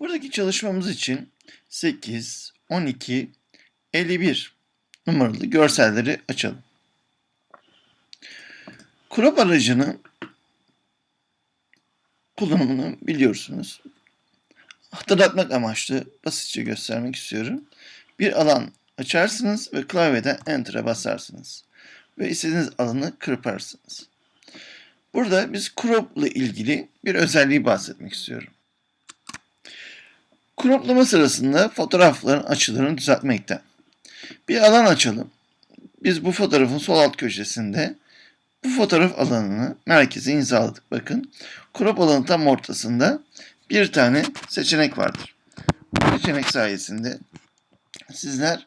Buradaki çalışmamız için 8, 12, 51 numaralı görselleri açalım. Crop aracının kullanımını biliyorsunuz. Hatırlatmak amaçlı basitçe göstermek istiyorum. Bir alan açarsınız ve klavyeden Enter'a basarsınız. Ve istediğiniz alanı kırparsınız. Burada biz crop ile ilgili bir özelliği bahsetmek istiyorum. Croplama sırasında fotoğrafların açılarını düzeltmekten. Bir alan açalım. Biz bu fotoğrafın sol alt köşesinde bu fotoğraf alanını merkeze imzaladık. Bakın crop alanın tam ortasında bir tane seçenek vardır. Bu seçenek sayesinde sizler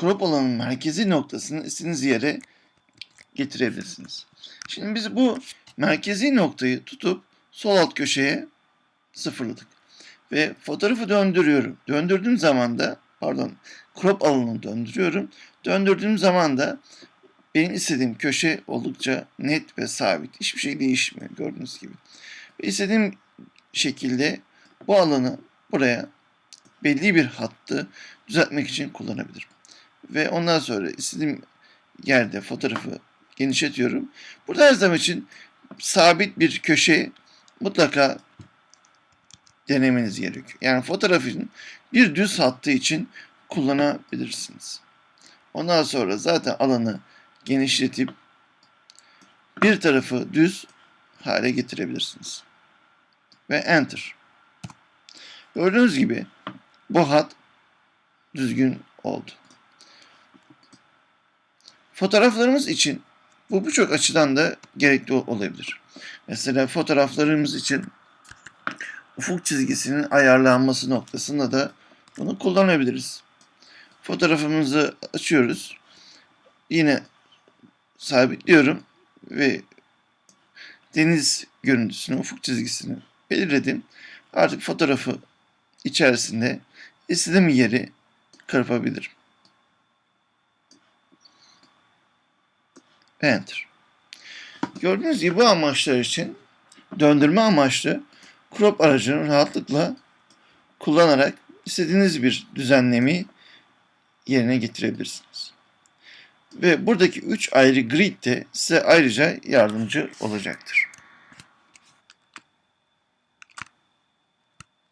crop alanın merkezi noktasını istediğiniz yere getirebilirsiniz. Şimdi biz bu merkezi noktayı tutup sol alt köşeye sıfırladık. Ve fotoğrafı döndürüyorum. Döndürdüğüm zaman da pardon crop alanını döndürüyorum. Döndürdüğüm zaman da benim istediğim köşe oldukça net ve sabit. Hiçbir şey değişmiyor gördüğünüz gibi. Ve istediğim şekilde bu alanı buraya belli bir hattı düzeltmek için kullanabilirim. Ve ondan sonra istediğim yerde fotoğrafı genişletiyorum. Burada her zaman için sabit bir köşe mutlaka denemeniz gerekiyor. Yani fotoğrafın bir düz hattı için kullanabilirsiniz. Ondan sonra zaten alanı genişletip bir tarafı düz hale getirebilirsiniz. Ve enter. Gördüğünüz gibi bu hat düzgün oldu. Fotoğraflarımız için bu birçok açıdan da gerekli olabilir. Mesela fotoğraflarımız için ufuk çizgisinin ayarlanması noktasında da bunu kullanabiliriz. Fotoğrafımızı açıyoruz. Yine sabitliyorum ve deniz görüntüsünü, ufuk çizgisini belirledim. Artık fotoğrafı içerisinde istediğim yeri kırpabilirim. Enter. Gördüğünüz gibi bu amaçlar için döndürme amaçlı crop aracını rahatlıkla kullanarak istediğiniz bir düzenlemeyi yerine getirebilirsiniz. Ve buradaki 3 ayrı grid de size ayrıca yardımcı olacaktır.